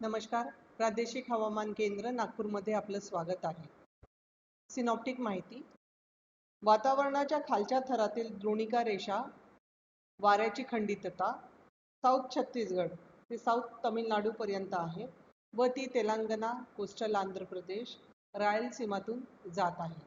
नमस्कार. प्रादेशिक हवामान केंद्र नागपूरमध्ये आपलं स्वागत आहे. सिनॉप्टिक माहिती. वातावरणाच्या खालच्या थरातील द्रोणिका रेषा वाऱ्याची खंडितता साऊथ छत्तीसगड ते साऊथ तमिळनाडूपर्यंत आहे व ती तेलंगणा कोस्टल आंध्र प्रदेश रायलसीमातून जात आहे.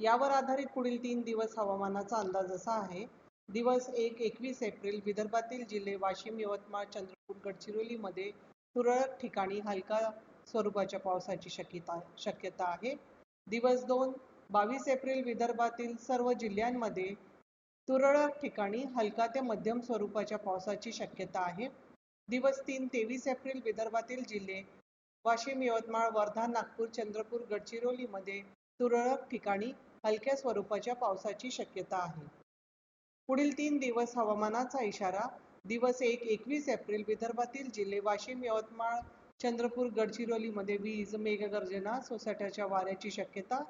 यावर आधारित पुढील तीन दिवस हवामानाचा अंदाज असा आहे. दिवस एक एकवीस एप्रिल विदर्भातील जिल्हे वाशिम यवतमाळ चंद्रपूर गडचिरोलीमध्ये तुरळक ठिकाणी हलका स्वरूपाच्या पावसाची शक्यता शक्यता आहे. दिवस दोन बावीस एप्रिल विदर्भातील सर्व जिल्ह्यांमध्ये तुरळक ठिकाणी हलका ते मध्यम स्वरूपाच्या पावसाची शक्यता आहे. दिवस तीन तेवीस एप्रिल विदर्भातील जिल्हे वाशिम यवतमाळ वर्धा नागपूर चंद्रपूर गडचिरोलीमध्ये तुरळक ठिकाणी हलक्या स्वरूपाच्या पावसाची शक्यता आहे. पुढील तीन दिवस हवामानाचा इशारा दिवस एक एकवीस एप्रिल विदर्भातील जिल्हे वाशिम यवतमाळ चंद्रपूर गडचिरोलीमध्ये वीज मेघगर्जना सोसाट्याच्या वाऱ्याची शक्यता.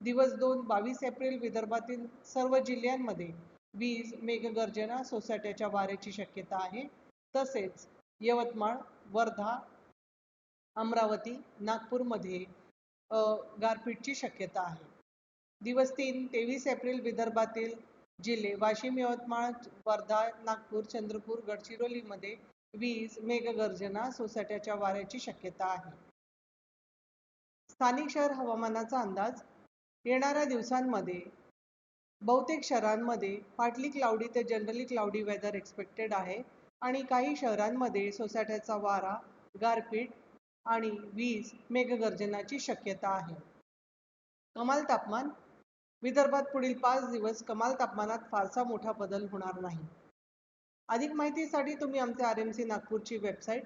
दिवस दोन बावीस एप्रिल विदर्भातील सर्व जिल्ह्यांमध्ये वीज मेघगर्जना सोसाट्याच्या वाऱ्याची शक्यता आहे. तसेच यवतमाळ वर्धा अमरावती नागपूरमध्ये गारपीटची शक्यता आहे. दिवस तीन तेवीस एप्रिल विदर्भातील जिल्हे वाशिम यवतमाळ वर्धा नागपूर चंद्रपूर गडचिरोलीमध्ये वीज मेघगर्जना सोसाट्याच्या वाऱ्याची शक्यता आहे. स्थानिक शहर हवामानाचा अंदाज येणाऱ्या दिवसांमध्ये बहुतेक शहरांमध्ये पाटली क्लाउडी ते जनरली क्लाउडी वेदर एक्सपेक्टेड आहे आणि काही शहरांमध्ये सोसाट्याचा वारा गारपीट आणि वीज मेघगर्जनाची शक्यता आहे. कमाल तापमान विदर्भात पुढील पाच दिवस कमाल तापमानात फारसा मोठा बदल होणार नाही. अधिक माहितीसाठी तुम्ही आमच्या आर एम सी नागपूरची website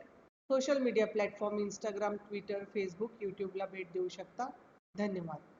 social media platform Instagram Twitter Facebook यूट्यूबला भेट देऊ शकता. धन्यवाद.